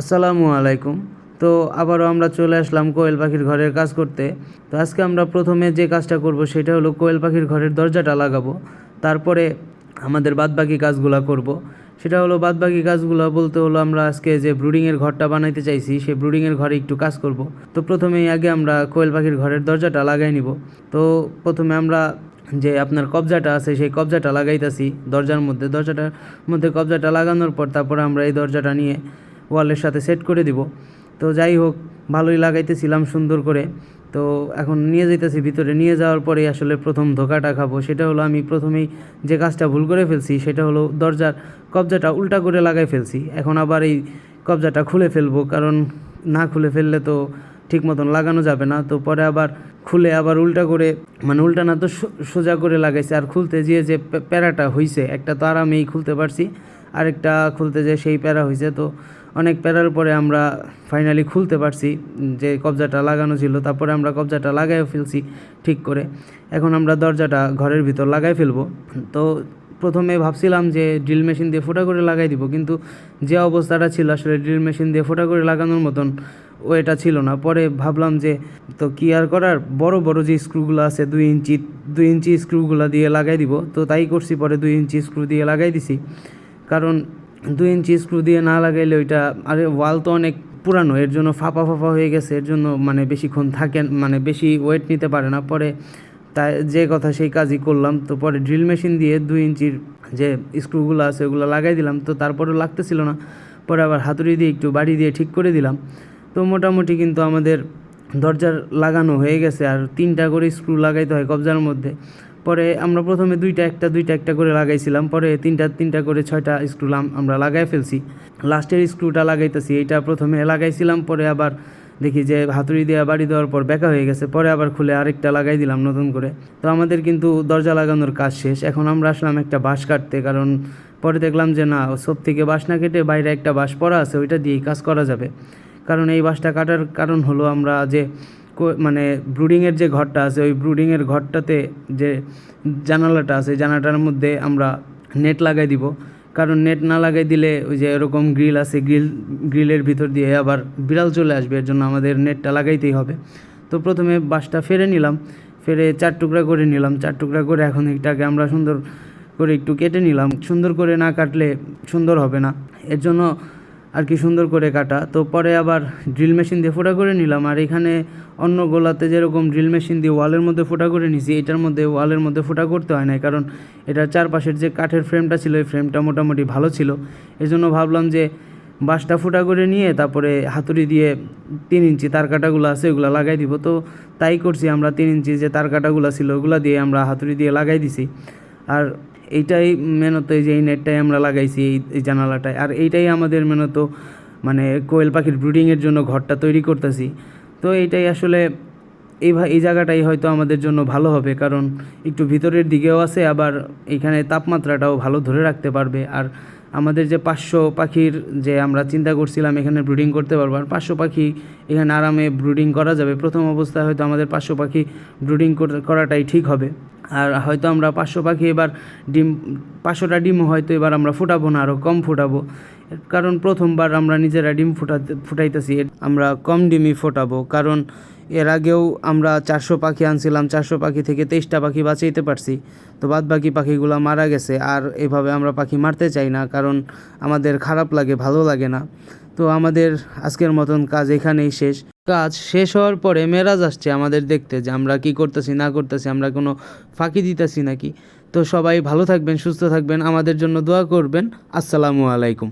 আসসালামু আলাইকুম। তো আবারও আমরা চলে আসলাম কোয়েল পাখির ঘরের কাজ করতে। তো আজকে আমরা প্রথমে যে কাজটা করব সেটা হলো কোয়েল পাখির ঘরের দরজাটা লাগাবো। তারপরে আমাদের বাদবাকি কাজগুলো করব। সেটা হলো বাদবাকি কাজগুলো বলতে হলো আমরা আজকে যে ব্রুডিংয়ের ঘরটা বানাইতে চাইছি সেই ব্রুডিংয়ের ঘরে একটু কাজ করব। তো প্রথমেই আগে আমরা কোয়েল পাখির ঘরের দরজাটা লাগাই নিব। তো প্রথমে আমরা যে আপনার কবজাটা আছে, সেই কবজাটা লাগাইতাছি দরজার মধ্যে। দরজাটার মধ্যে কবজাটা লাগানোর পর তারপরে আমরা এই দরজাটা নিয়ে ওয়ালের সাথে সেট করে দিব। তো যাই হোক, ভালোই লাগাইতেছিলাম সুন্দর করে। তো এখন নিয়ে যাইতেছি, ভিতরে নিয়ে যাওয়ার পরে আসলে প্রথম ধোকাটা খাব। সেটা হলো আমি প্রথমেই যে কাজটা ভুল করে ফেলছি, সেটা হলো দরজার কবজাটা উল্টা করে লাগাই ফেলছি। এখন আবার এই কবজাটা খুলে ফেলব, কারণ না খুলে ফেললে তো ঠিক মতন লাগানো যাবে না। তো পরে আবার খুলে আবার উল্টা করে মানে উল্টা না তো সোজা করে লাগাইছে। আর খুলতে গিয়ে যে প্যারাটা হইছে, একটা তো আরামেই খুলতে পারছি। আরেকটা খুলতে যে সেই প্যারা হয়েছে তো অনেক প্যারার পরে আমরা ফাইনালি খুলতে পারছি, যে কবজাটা লাগানো ছিল, তারপরে আমরা কবজাটা লাগাই ফেলছি ঠিক করে। এখন আমরা দরজাটা ঘরের ভিতর লাগাই ফেলব। তো প্রথমে ভাবছিলাম যে ড্রিল মেশিন দিয়ে ফোটা করে লাগাই দিব, কিন্তু যে অবস্থাটা ছিল আসলে ড্রিল মেশিন দিয়ে ফোটা করে লাগানোর মতন ওয়েটা ছিল না। পরে ভাবলাম যে, তো কি আর করার? বড় বড় যে স্ক্রুগুলো আছে, দুই ইঞ্চি দুই ইঞ্চি স্ক্রুগুলো দিয়ে লাগাই দিব। তো তাই করছি, পরে দুই ইঞ্চি স্ক্রু দিয়ে লাগাই দিছি। কারণ দুই ইঞ্চি স্ক্রু দিয়ে না লাগাইলে ওইটা, আরে ওয়াল তো অনেক পুরানো, এর জন্য ফাঁপা ফাঁপা হয়ে গেছে, এর জন্য মানে বেশিক্ষণ থাকে মানে বেশি ওয়েট নিতে পারে না। পরে তাই যে কথা সেই কাজই করলাম, তো পরে ড্রিল মেশিন দিয়ে দুই ইঞ্চির যে স্ক্রুগুলো আছে ওগুলো লাগাই দিলাম, তো তারপরেও লাগতেছিল না। পরে আবার হাতুড়ি দিয়ে একটু বাড়ি দিয়ে ঠিক করে দিলাম। তো মোটামুটি কিন্তু আমাদের দরজার লাগানো হয়ে গেছে, আর তিনটা করে স্ক্রু লাগাইতে হয় কবজার মধ্যে। পরে আমরা প্রথমে দুইটা একটা দুইটা একটা করে লাগাইছিলাম, পরে তিনটা তিনটা করে ছয়টা স্ক্রু আমরা লাগাই ফেলছি। লাস্টের স্ক্রুটা লাগাইতেছি, এইটা প্রথমে লাগাইছিলাম, পরে আবার দেখি যে হাতুড়ি দেওয়া বাড়ি দেওয়ার পর বেঁকা হয়ে গেছে, পরে আবার খুলে আরেকটা লাগাই দিলাম নতুন করে। তো আমাদের কিন্তু দরজা লাগানোর কাজ শেষ, এখন আমরা আসলাম একটা বাঁশ কাটতে, কারণ পরে দেখলাম যে না সব থেকে বাঁশ না কেটে বাইরে একটা বাঁশ পড়া আছে, ওইটা দিয়েই কাজ করা যাবে। কারণ এই বাঁশটা কাটার কারণ হলো আমরা যে মানে ব্রুডিংয়ের যে ঘরটা আছে, ওই ব্রুডিংয়ের ঘরটাতে যে জানালাটা আছে জানালাটার মধ্যে আমরা নেট লাগাই দিব। কারণ নেট না লাগাই দিলে ওই যে এরকম গ্রিল আছে গ্রিল গ্রিলের ভিতর দিয়ে আবার বিড়াল চলে আসবে, এর জন্য আমাদের নেটটা লাগাইতেই হবে। তো প্রথমে বাঁশটা ফেরে নিলাম ফেরে চার টুকরা করে নিলাম। চার টুকরা করে এখন এটাকে আমরা সুন্দর করে একটু কেটে নিলাম। সুন্দর করে না কাটলে সুন্দর হবে না। এর জন্য আর কি সুন্দর করে কাটা। তো পরে আবার ড্রিল মেশিন দিয়ে ফোটা করে নিলাম। আর এখানে অন্য গোলাতে যেরকম ড্রিল মেশিন দিয়ে ওয়ালের মধ্যে ফোটা করে নিছি, এটার মধ্যে ওয়ালের মধ্যে ফোটা করতে হয় না কারণ এটার চারপাশের যে কাঠের ফ্রেমটা ছিল, এই ফ্রেমটা মোটামুটি ভালো ছিল। এই জন্য ভাবলাম যে বাঁশটা ফুটা করে নিয়ে তারপরে হাতুড়ি দিয়ে তিন ইঞ্চি তার কাটাগুলো আছে, ওগুলো লাগাই দিব। তো তাই করছি আমরা তিন ইঞ্চি যে তার কাটাগুলো ছিল, ওগুলো দিয়ে আমরা হাতুড়ি দিয়ে লাগাই দিছি। আর এইটাই মেনত এই যে এই নেটটাই আমরা লাগাইছি, এই জানালাটায় আর এইটাই আমাদের মেনত মানে কোয়েল পাখির ব্রুডিংয়ের জন্য ঘরটা তৈরি করতেছি। তো এইটাই আসলে এই এই জায়গাটাই হয়তো আমাদের জন্য ভালো হবে, কারণ একটু ভিতরের দিকেও আছে, আবার এখানে তাপমাত্রাটাও ভালো ধরে রাখতে পারবে। আর আমাদের যে পাঁচশো পাখির যে আমরা চিন্তা করছিলাম এখানে ব্রুডিং করতে পারব, আর পাঁচশো পাখি এখানে আরামে ব্রুডিং করা যাবে। প্রথম অবস্থায় হয়তো আমাদের পাঁচশো পাখি ব্রুডিং করাটাই ঠিক হবে। আর হয়তো আমরা পাঁচশো পাখি এবার ডিম, পাঁচশোটা ডিমও হয়তো এবার আমরা ফুটাবো না আরও কম ফুটাবো। কারণ প্রথমবার আমরা নিজেরা ডিম ফুটাতে, ফুটাইতেছি আমরা কম ডিমই ফোটাবো। কারণ এর আগেও আমরা চারশো পাখি আনছিলাম, চারশো পাখি থেকে তেইশটা পাখি বাঁচাইতে পারছি। তো বাদ বাকি পাখিগুলো মারা গেছে, আর এভাবে আমরা পাখি মারতে চাই না, কারণ আমাদের খারাপ লাগে, ভালো লাগে না। তো আমাদের আজকের মতন কাজ এখানেই শেষ। কাজ শেষ হওয়ার পরে মেরাজ আসছে আমাদের দেখতে, যে আমরা কি করতেছি, না করতেছি, আমরা কোনো ফাঁকি দিতেছি নাকি? তো সবাই ভালো থাকবেন, সুস্থ থাকবেন, আমাদের জন্য দোয়া করবেন। আসসালামু আলাইকুম।